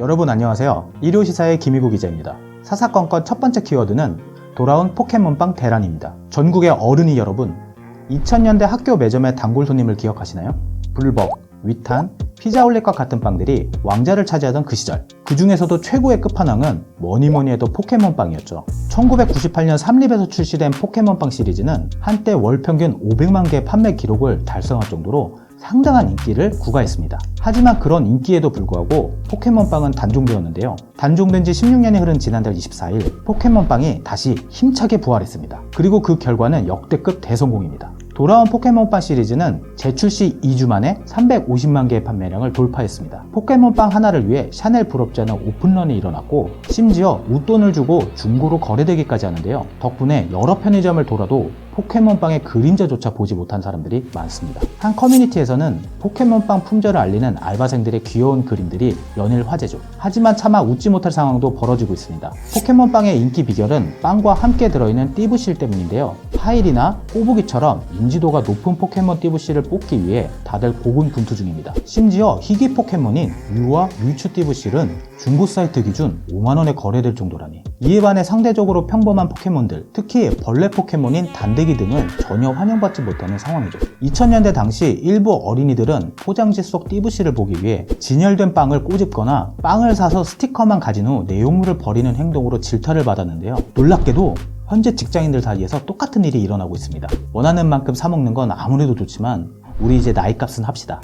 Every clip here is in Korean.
여러분 안녕하세요. 일요시사의 김희구 기자입니다. 사사건건 첫 번째 키워드는 돌아온 포켓몬빵 대란입니다. 전국의 어른이 여러분, 2000년대 학교 매점의 단골 손님을 기억하시나요? 불벅, 위탄, 피자올렛과 같은 빵들이 왕자를 차지하던 그 시절. 그 중에서도 최고의 끝판왕은 뭐니뭐니 해도 포켓몬빵이었죠. 1998년 삼립에서 출시된 포켓몬빵 시리즈는 한때 월 평균 500만 개 판매 기록을 달성할 정도로 상당한 인기를 구가했습니다. 하지만 그런 인기에도 불구하고 포켓몬빵은 단종되었는데요. 단종된 지 16년이 흐른 지난달 24일 포켓몬빵이 다시 힘차게 부활했습니다. 그리고 그 결과는 역대급 대성공입니다. 돌아온 포켓몬빵 시리즈는 재출 시 2주 만에 350만 개의 판매량을 돌파했습니다. 포켓몬빵 하나를 위해 샤넬 않은 오픈런이 일어났고 심지어 웃돈을 주고 중고로 거래되기까지 하는데요. 덕분에 여러 편의점을 돌아도 포켓몬빵의 그림자조차 보지 못한 사람들이 많습니다. 한 커뮤니티에서는 포켓몬빵 품절을 알리는 알바생들의 귀여운 그림들이 연일 화제죠. 하지만 차마 웃지 못할 상황도 벌어지고 있습니다. 포켓몬빵의 인기 비결은 빵과 함께 들어있는 띠부실 때문인데요. 파일이나 꼬부기처럼 인지도가 높은 포켓몬 띠부실을 뽑기 위해 다들 고군분투 중입니다. 심지어 희귀 포켓몬인 뮤와 뮤추 띠부실은 중고 사이트 기준 5만원에 거래될 정도라니. 이에 반해 상대적으로 평범한 포켓몬들, 특히 벌레 포켓몬인 단대기 등은 전혀 환영받지 못하는 상황이죠. 2000년대 당시 일부 어린이들은 포장지 속 띠부실을 보기 위해 진열된 빵을 꼬집거나 빵을 사서 스티커만 가진 후 내용물을 버리는 행동으로 질타를 받았는데요. 놀랍게도 현재 직장인들 사이에서 똑같은 일이 일어나고 있습니다. 원하는 만큼 사먹는 건 아무래도 좋지만 우리 이제 나이값은 합시다.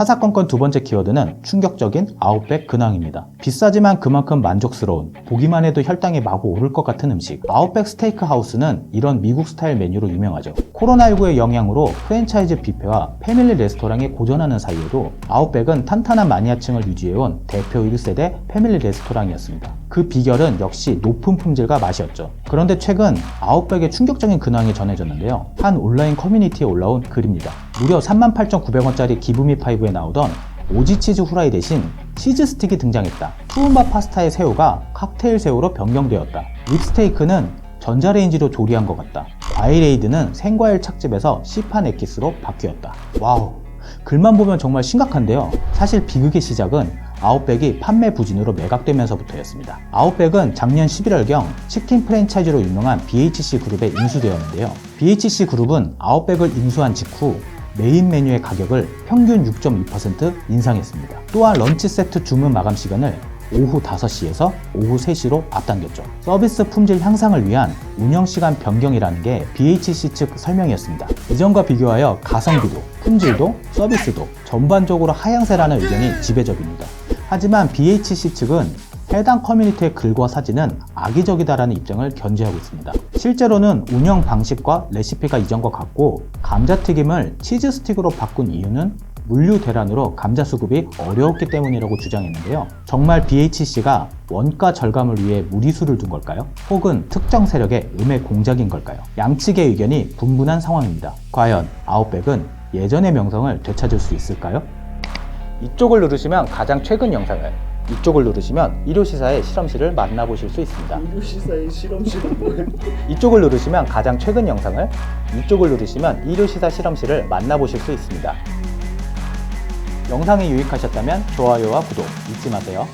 사사건건 두 번째 키워드는 충격적인 아웃백 근황입니다. 비싸지만 그만큼 만족스러운, 보기만 해도 혈당이 마구 오를 것 같은 음식. 아웃백 스테이크 하우스는 이런 미국 스타일 메뉴로 유명하죠. 코로나19의 영향으로 프랜차이즈 뷔페와 패밀리 레스토랑이 고전하는 사이에도 아웃백은 탄탄한 마니아층을 유지해온 대표 1세대 패밀리 레스토랑이었습니다. 그 비결은 역시 높은 품질과 맛이었죠. 그런데 최근 아웃백의 충격적인 근황이 전해졌는데요. 한 온라인 커뮤니티에 올라온 글입니다. 무려 38,900원짜리 기부미 파이브에 나오던 오지치즈 후라이 대신 치즈 스틱이 등장했다. 투움바 파스타의 새우가 칵테일 새우로 변경되었다. 립스테이크는 전자레인지로 조리한 것 같다. 과일에이드는 생과일 착즙에서 시판 엑기스로 바뀌었다. 와우. 글만 보면 정말 심각한데요. 사실 비극의 시작은 아웃백이 판매 부진으로 매각되면서부터였습니다. 아웃백은 작년 11월경 치킨 프랜차이즈로 유명한 BHC 그룹에 인수되었는데요. BHC 그룹은 아웃백을 인수한 직후 메인 메뉴의 가격을 평균 6.2% 인상했습니다. 또한 런치 세트 주문 마감 시간을 오후 5시에서 오후 3시로 앞당겼죠. 서비스 품질 향상을 위한 운영 시간 변경이라는 게 BHC 측 설명이었습니다. 이전과 비교하여 가성비도, 품질도, 서비스도 전반적으로 하향세라는 의견이 지배적입니다. 하지만 BHC 측은 해당 커뮤니티의 글과 사진은 악의적이다라는 입장을 견지하고 있습니다. 실제로는 운영 방식과 레시피가 이전과 같고 감자튀김을 치즈 스틱으로 바꾼 이유는 물류 대란으로 감자 수급이 어려웠기 때문이라고 주장했는데요. 정말 BHC가 원가 절감을 위해 무리수를 둔 걸까요? 혹은 특정 세력의 음해 공작인 걸까요? 양측의 의견이 분분한 상황입니다. 과연 아웃백은 예전의 명성을 되찾을 수 있을까요? 이쪽을 누르시면 가장 최근 영상을 이쪽을 누르시면 일요시사의 실험실을 만나보실 수 있습니다. 의료시사의 실험실은 뭐예요? 이쪽을 누르시면 가장 최근 영상을 이쪽을 누르시면 일요시사 실험실을 만나보실 수 있습니다. 영상이 유익하셨다면 좋아요와 구독 잊지 마세요.